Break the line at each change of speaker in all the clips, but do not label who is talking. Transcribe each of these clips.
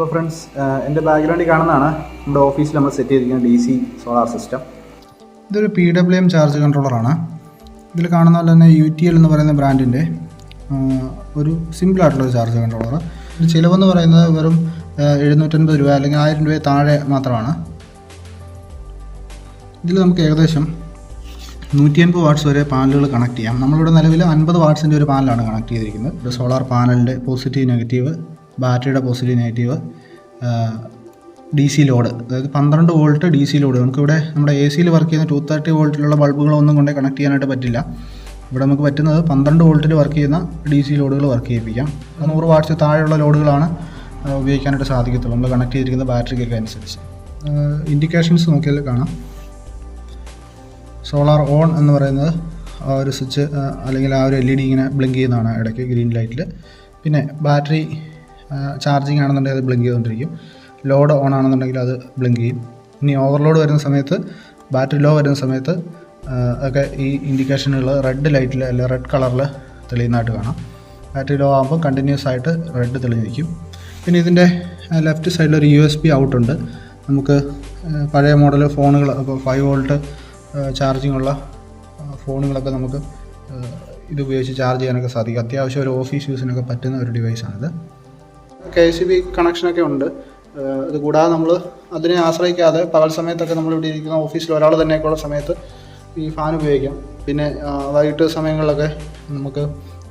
അപ്പോൾ ഫ്രണ്ട്സ് എന്റെ ബാക്ക്ഗ്രൗണ്ടിൽ കാണുന്നതാണ് നമ്മുടെ ഓഫീസിൽ നമ്മൾ സെറ്റ് ചെയ്തിരിക്കുന്ന ഡി സി സോളാർ സിസ്റ്റം
ഇതൊരു പി ഡബ്ല്യു എം ചാർജ് കൺട്രോളറാണ് ഇതിൽ കാണുന്ന പോലെ തന്നെ യു ടി എൽ എന്ന് പറയുന്ന ബ്രാൻഡിന്റെ ഒരു സിമ്പിളായിട്ടുള്ളൊരു ചാർജ് കൺട്രോളർ ഇതിന്റെ ചിലവെന്ന് പറയുന്നത് വെറും എഴുന്നൂറ്റൻപത് രൂപ അല്ലെങ്കിൽ ആയിരം രൂപ താഴെ മാത്രമാണ്. ഇതിൽ നമുക്ക് ഏകദേശം നൂറ്റി അൻപത് വാട്ട്സ് വരെ പാനലുകൾ കണക്ട് ചെയ്യാം. നമ്മളിവിടെ നിലവിൽ അൻപത് വാട്ട്സിന്റെ ഒരു പാനലാണ് കണക്ട് ചെയ്തിരിക്കുന്നത്. ഒരു സോളാർ പാനലിന്റെ പോസിറ്റീവ് നെഗറ്റീവ് ബാറ്ററിയുടെ positive negative D C load. അതായത് പന്ത്രണ്ട് വോൾട്ട് ഡി സി ലോഡ്. നമുക്കിവിടെ നമ്മുടെ എ സിയിൽ വർക്ക് ചെയ്യുന്ന ടു തേർട്ടി വോൾട്ടിലുള്ള ബൾബുകളൊന്നും കൊണ്ട് കണക്ട് ചെയ്യാനായിട്ട് പറ്റില്ല. ഇവിടെ നമുക്ക് പറ്റുന്നത് പന്ത്രണ്ട് വോൾട്ടിൽ വർക്ക് ചെയ്യുന്ന ഡി സി ലോഡുകൾ വർക്ക് ചെയ്യിപ്പിക്കാം. നൂറ് വാട്ട്സ് താഴെയുള്ള ലോഡുകളാണ് ഉപയോഗിക്കാനായിട്ട് സാധിക്കത്തുള്ളൂ. നമ്മൾ കണക്ട് ചെയ്തിരിക്കുന്ന ബാറ്ററിക്കൊക്കെ അനുസരിച്ച്. ഇൻഡിക്കേഷൻസ് നോക്കിയാൽ കാണാം. സോളാർ ഓൺ എന്ന് പറയുന്നത് ആ ഒരു സ്വിച്ച് അല്ലെങ്കിൽ ആ ഒരു എൽ ഇ ഡി ഇങ്ങനെ ബ്ലിങ്ക് ചെയ്യുന്നതാണ് ഇടയ്ക്ക് ഗ്രീൻ ലൈറ്റിൽ പിന്നെ ബാറ്ററി ചാർജിങ് ആണെന്നുണ്ടെങ്കിൽ അത് ബ്ലിങ്ക് ചെയ്തുകൊണ്ടിരിക്കും. ലോഡ് ഓൺ ആണെന്നുണ്ടെങ്കിൽ അത് ബ്ലിങ്ക് ചെയ്യും. ഇനി ഓവർലോഡ് വരുന്ന സമയത്ത് ബാറ്ററി ലോ വരുന്ന സമയത്ത് ഒക്കെ ഈ ഇൻഡിക്കേഷനുകൾ റെഡ് ലൈറ്റിൽ അല്ലെങ്കിൽ റെഡ് കളറിൽ തെളിയുന്നതായിട്ട് കാണാം. ബാറ്ററി ലോ ആകുമ്പോൾ കണ്ടിന്യൂസ് ആയിട്ട് റെഡ് തെളിഞ്ഞിരിക്കും. പിന്നെ ഇതിന്റെ ലെഫ്റ്റ് സൈഡിൽ ഒരു യു എസ് ബി ഔട്ട് ഉണ്ട്. നമുക്ക് പഴയ മോഡൽ ഫോണുകൾ അപ്പോൾ ഫൈവ് വോൾട്ട് ചാർജിങ് ഉള്ള ഫോണുകളൊക്കെ നമുക്ക് ഇതുപയോഗിച്ച് ചാർജ് ചെയ്യാനൊക്കെ സാധിക്കും. അത്യാവശ്യം ഒരു ഓഫീസ് യൂസിനൊക്കെ പറ്റുന്ന ഒരു ഡിവൈസാണിത് കെ സി ബി കണക്ഷനൊക്കെ ഉണ്ട്. ഇത് കൂടാതെ നമ്മൾ അതിനെ ആശ്രയിക്കാതെ പകൽ സമയത്തൊക്കെ നമ്മൾ ഇവിടെ ഇരിക്കുന്ന ഓഫീസിൽ ഒരാൾ തന്നെയൊക്കെ ഉള്ള സമയത്ത് ഈ ഫാൻ ഉപയോഗിക്കാം. പിന്നെ വൈകിട്ട് സമയങ്ങളിലൊക്കെ നമുക്ക്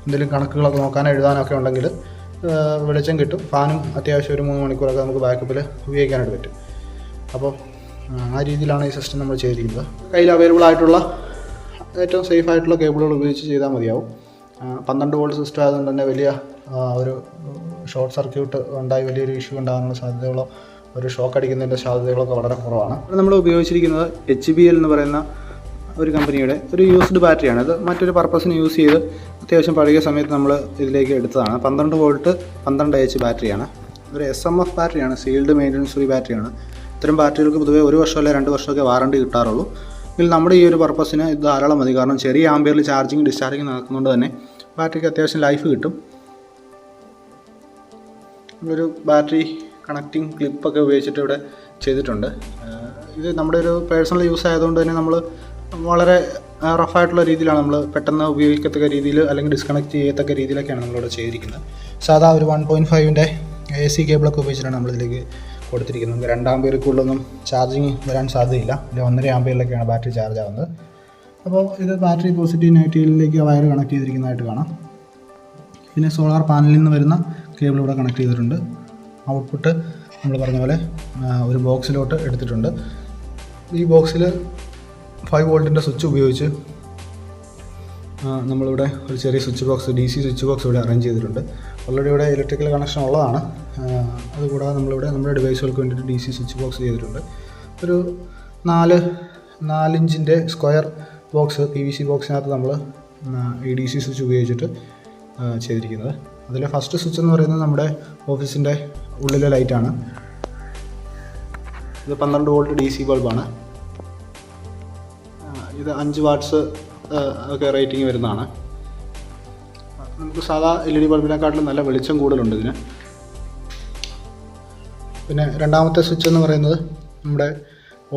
എന്തെങ്കിലും കണക്കുകളൊക്കെ നോക്കാനോ എഴുതാനോ ഒക്കെ ഉണ്ടെങ്കിൽ വെളിച്ചം കിട്ടും. ഫാനും അത്യാവശ്യം ഒരു മൂന്ന് മണിക്കൂറൊക്കെ നമുക്ക് ബാക്കപ്പിൽ ഉപയോഗിക്കാനായിട്ട് പറ്റും. അപ്പോൾ ആ, രീതിയിലാണ് ഈ സിസ്റ്റം നമ്മൾ ചെയ്തിരിക്കുന്നത്. കയ്യിൽ അവൈലബിൾ ആയിട്ടുള്ള ഏറ്റവും സേഫ് ആയിട്ടുള്ള കേബിളുകൾ ഉപയോഗിച്ച് ചെയ്താൽ മതിയാവും. പന്ത്രണ്ട് വോൾട്ട് സിസ്റ്റം ആയതുകൊണ്ട് തന്നെ വലിയ ഒരു ഷോർട്ട് സർക്യൂട്ട് ഉണ്ടായി വലിയൊരു ഇഷ്യൂ ഉണ്ടാകാനുള്ള സാധ്യതകളോ ഒരു ഷോക്ക് അടിക്കുന്നതിന്റെ സാധ്യതകളൊക്കെ വളരെ കുറവാണ്. നമ്മൾ ഉപയോഗിച്ചിരിക്കുന്നത് എച്ച് ബി എൽ എന്ന് പറയുന്ന ഒരു കമ്പനിയുടെ ഒരു യൂസ്ഡ് ബാറ്ററിയാണ് അത് മറ്റൊരു പർപ്പസിന് യൂസ് ചെയ്ത് അത്യാവശ്യം പഴകിയ സമയത്ത് നമ്മൾ ഇതിലേക്ക് എടുത്തതാണ്. പന്ത്രണ്ട് വോൾട്ട് പന്ത്രണ്ട് എച്ച് ബാറ്ററിയാണ് ഒരു എസ് എം എഫ് ബാറ്ററിയാണ് സീൽഡ് മെയിന്റനൻസ് ഫ്രീ ബാറ്ററിയാണ് ഇത്തരം ബാറ്ററികൾക്ക് പൊതുവേ ഒരു വർഷം അല്ലെങ്കിൽ രണ്ട് വർഷമൊക്കെ വാറണ്ടി കിട്ടാറുള്ളൂ. എങ്കിൽ നമ്മുടെ ഈ ഒരു പർപ്പസിന് ഇത് ധാരാളം മതി കാരണം ചെറിയ ആംബിയറിൽ ചാർജിങ് ഡിസ്ചാർജിങ് നടക്കുന്നതുകൊണ്ട് തന്നെ ബാറ്ററിക്ക് അത്യാവശ്യം ലൈഫ് കിട്ടും. ഒരു ബാറ്ററി കണക്റ്റിംഗ് ക്ലിപ്പൊക്കെ ഉപയോഗിച്ചിട്ട് ഇവിടെ ചെയ്തിട്ടുണ്ട്. ഇത് നമ്മുടെ ഒരു പേഴ്സണൽ യൂസ് ആയതുകൊണ്ട് തന്നെ നമ്മൾ വളരെ റഫായിട്ടുള്ള രീതിയിലാണ് നമ്മൾ പെട്ടെന്ന് ഉപയോഗിക്കത്തക്ക രീതിയിൽ അല്ലെങ്കിൽ ഡിസ്കണക്ട് ചെയ്യത്തക്ക രീതിയിലൊക്കെയാണ് നമ്മളിവിടെ ചെയ്തിരിക്കുന്നത്. സാധാ ഒരു വൺ പോയിന്റ് ഫൈവിന്റെ എ സി കേബിളൊക്കെ ഉപയോഗിച്ചിട്ടാണ് നമ്മളിതിലേക്ക് കൊടുത്തിരിക്കുന്നത്. രണ്ടാം പേർക്കുള്ളൊന്നും ചാർജിങ് വരാൻ സാധ്യതയില്ല. അല്ലെങ്കിൽ ഒന്നര ആംബിയറിലൊക്കെയാണ് ബാറ്ററി ചാർജ് ആവുന്നത്. അപ്പോൾ ഇത് ബാറ്ററി പോസിറ്റീവ് നെഗറ്റീവിലേക്ക് വയർ കണക്ട് ചെയ്തിരിക്കുന്നതായിട്ട് കാണാം. പിന്നെ സോളാർ പാനലിൽ നിന്ന് വരുന്ന കേബിൾ ഇവിടെ കണക്ട് ചെയ്തിട്ടുണ്ട്. ഔട്ട്പുട്ട് നമ്മൾ പറഞ്ഞ പോലെ ഒരു ബോക്സിലോട്ട് എടുത്തിട്ടുണ്ട്. ഈ ബോക്സിൽ ഫൈവ് വോൾട്ടിന്റെ സ്വിച്ച് ഉപയോഗിച്ച് നമ്മളിവിടെ ഒരു ചെറിയ switch box D C switch box ഇവിടെ അറേഞ്ച് ചെയ്തിട്ടുണ്ട്. ഓൾറെഡി ഇവിടെ ഇലക്ട്രിക്കൽ കണക്ഷൻ ഉള്ളതാണ്. അതുകൂടാതെ നമ്മളിവിടെ നമ്മുടെ ഡിവൈസുകൾക്ക് വേണ്ടിയിട്ട് ഡി സി സ്വിച്ച് ബോക്സ് ചെയ്തിട്ടുണ്ട്. ഒരു നാല് നാലിഞ്ചിന്റെ square box P V C ബോക്സിനകത്ത് നമ്മൾ ഈ ഡി സി സ്വിച്ച് ഉപയോഗിച്ചിട്ട് ചെയ്തിരിക്കുന്നത്. അതിലെ ഫസ്റ്റ് സ്വിച്ച് എന്ന് പറയുന്നത് നമ്മുടെ ഓഫീസിന്റെ ഉള്ളിലെ ലൈറ്റാണ് ഇത് പന്ത്രണ്ട് വോൾട്ട് ഡി സി ബൾബാണ് ഇത് അഞ്ച് വാട്ട്സ് ഒക്കെ റേറ്റിംഗ് വരുന്നതാണ്. നമുക്ക് സാധാ എൽ ഇ ഡി ബൾബിനെക്കാട്ടിലും നല്ല വെളിച്ചം കൂടുതലുണ്ട് ഇതിന്. പിന്നെ രണ്ടാമത്തെ സ്വിച്ച് എന്ന് പറയുന്നത് നമ്മുടെ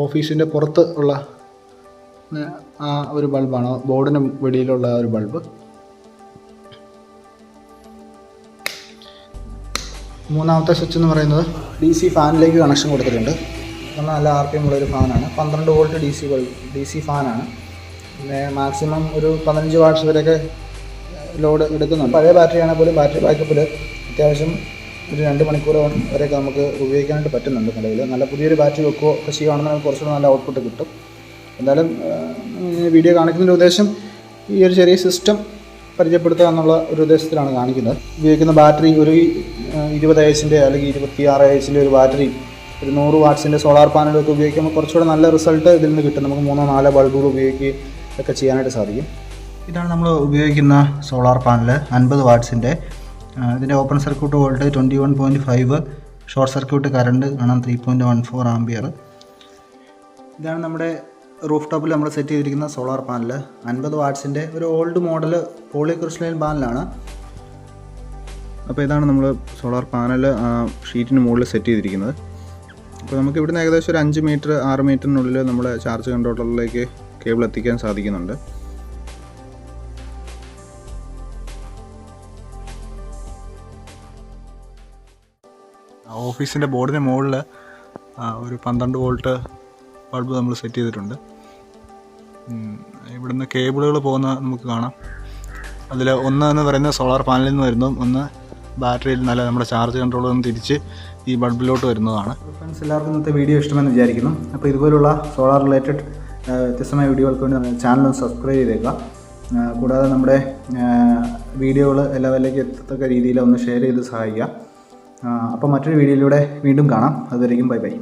ഓഫീസിന്റെ പുറത്ത് ഉള്ള ആ ഒരു ബൾബാണ് ബോർഡിന് വെളിയിലുള്ള ഒരു ബൾബ് മൂന്നാമത്തെ സ്വിച്ച് എന്ന് പറയുന്നത് ഡി സി ഫാനിലേക്ക് കണക്ഷൻ കൊടുത്തിട്ടുണ്ട്. നല്ല ആർ പി എം ഉള്ളൊരു ഫാനാണ് പന്ത്രണ്ട് volt D C D C ഫാനാണ് പിന്നെ മാക്സിമം ഒരു പതിനഞ്ച് വാട്ട്സ് വരെയൊക്കെ ലോഡ് എടുക്കുന്നുണ്ട്. പഴയ ബാറ്ററി ആണെങ്കിൽ പോലും ബാറ്ററി ബാക്കപ്പിൽ അത്യാവശ്യം ഒരു രണ്ട് മണിക്കൂർ വരെയൊക്കെ നമുക്ക് ഉപയോഗിക്കാനായിട്ട് പറ്റുന്നുണ്ട് നിലവിൽ. നല്ല പുതിയൊരു ബാറ്ററി വെക്കുകയോ ഒക്കെ ചെയ്യുകയാണെങ്കിൽ നമുക്ക് കുറച്ചുകൂടെ നല്ല ഔട്ട്പുട്ട് കിട്ടും. എന്തായാലും വീഡിയോ കാണിക്കുന്നതിന്റെ ഉദ്ദേശം ഈ ഒരു ചെറിയ സിസ്റ്റം പരിചയപ്പെടുത്തുക എന്നുള്ള ഒരു ഉദ്ദേശത്തിലാണ് കാണിക്കുന്നത്. ഉപയോഗിക്കുന്ന ബാറ്ററി ഒരു ഇരുപത് എച്ചിന്റെ അല്ലെങ്കിൽ ഇരുപത്തി ആറ് എച്ചിന്റെ ഒരു ബാറ്ററി ഒരു നൂറ് വാട്ട്സിന്റെ സോളാർ പാനലൊക്കെ ഉപയോഗിക്കുമ്പോൾ കുറച്ചുകൂടെ നല്ല റിസൾട്ട് ഇതിൽ നിന്ന് കിട്ടും. നമുക്ക് മൂന്നോ നാലോ ബൾബുകൾ ഉപയോഗിക്കുകയും ഒക്കെ ചെയ്യാനായിട്ട് സാധിക്കും. ഇതാണ് നമ്മൾ ഉപയോഗിക്കുന്ന സോളാർ പാനൽ അൻപത് വാട്ട്സിന്റെ ഇതിന്റെ open circuit volt twenty one point five short circuit current കാണാം three point one four ampere ഇതാണ് നമ്മുടെ റൂഫ് ടോപ്പിൽ നമ്മൾ സെറ്റ് ചെയ്തിരിക്കുന്ന സോളാർ പാനൽ അൻപത് വാട്ട്സിന്റെ ഒരു ഓൾഡ് മോഡൽ പോളി ക്രിസ്റ്റലൈൻ പാനലാണ്.
അപ്പോൾ ഇതാണ് നമ്മൾ സോളാർ പാനൽ ഷീറ്റിന് മുകളിൽ സെറ്റ് ചെയ്തിരിക്കുന്നത്. അപ്പോൾ നമുക്ക് ഇവിടുന്ന് ഏകദേശം ഒരു അഞ്ച് മീറ്റർ ആറ് മീറ്ററിനുള്ളിൽ നമ്മുടെ ചാർജ് കൺട്രോളറിലേക്ക് കേബിൾ എത്തിക്കാൻ സാധിക്കുന്നുണ്ട്. ഓഫീസിന്റെ ബോർഡിന് മുകളിൽ ഒരു പന്ത്രണ്ട് വോൾട്ട് ബൾബ് നമ്മൾ സെറ്റ് ചെയ്തിട്ടുണ്ട്. ഇവിടുന്ന് കേബിളുകൾ പോകുന്ന നമുക്ക് കാണാം. അതിൽ ഒന്ന് എന്ന് പറയുന്നത് സോളാർ പാനലിൽ നിന്ന് വരുന്നതും ഒന്ന് ബാറ്ററിയിൽ നല്ല നമ്മുടെ ചാർജ് കൺട്രോളിൽ നിന്ന് തിരിച്ച് ഈ ബൾബിലോട്ട് വരുന്നതാണ്. ഫ്രണ്ട്സ് എല്ലാവർക്കും ഇന്നത്തെ വീഡിയോ ഇഷ്ടമെന്ന് വിചാരിക്കുന്നു. അപ്പോൾ ഇതുപോലുള്ള സോളാർ റിലേറ്റഡ് വ്യത്യസ്തമായ വീഡിയോകൾക്ക് വേണ്ടി ചാനൽ ഒന്ന് സബ്സ്ക്രൈബ് ചെയ്തേക്കുക. കൂടാതെ നമ്മുടെ വീഡിയോകൾ എല്ലാവരിലേക്ക് എത്തത്തക്ക രീതിയിൽ ഒന്ന് ഷെയർ ചെയ്ത് സഹായിക്കുക. അപ്പോൾ മറ്റൊരു വീഡിയോയിലൂടെ വീണ്ടും കാണാം. അതുവരെയും ബൈ ബൈ.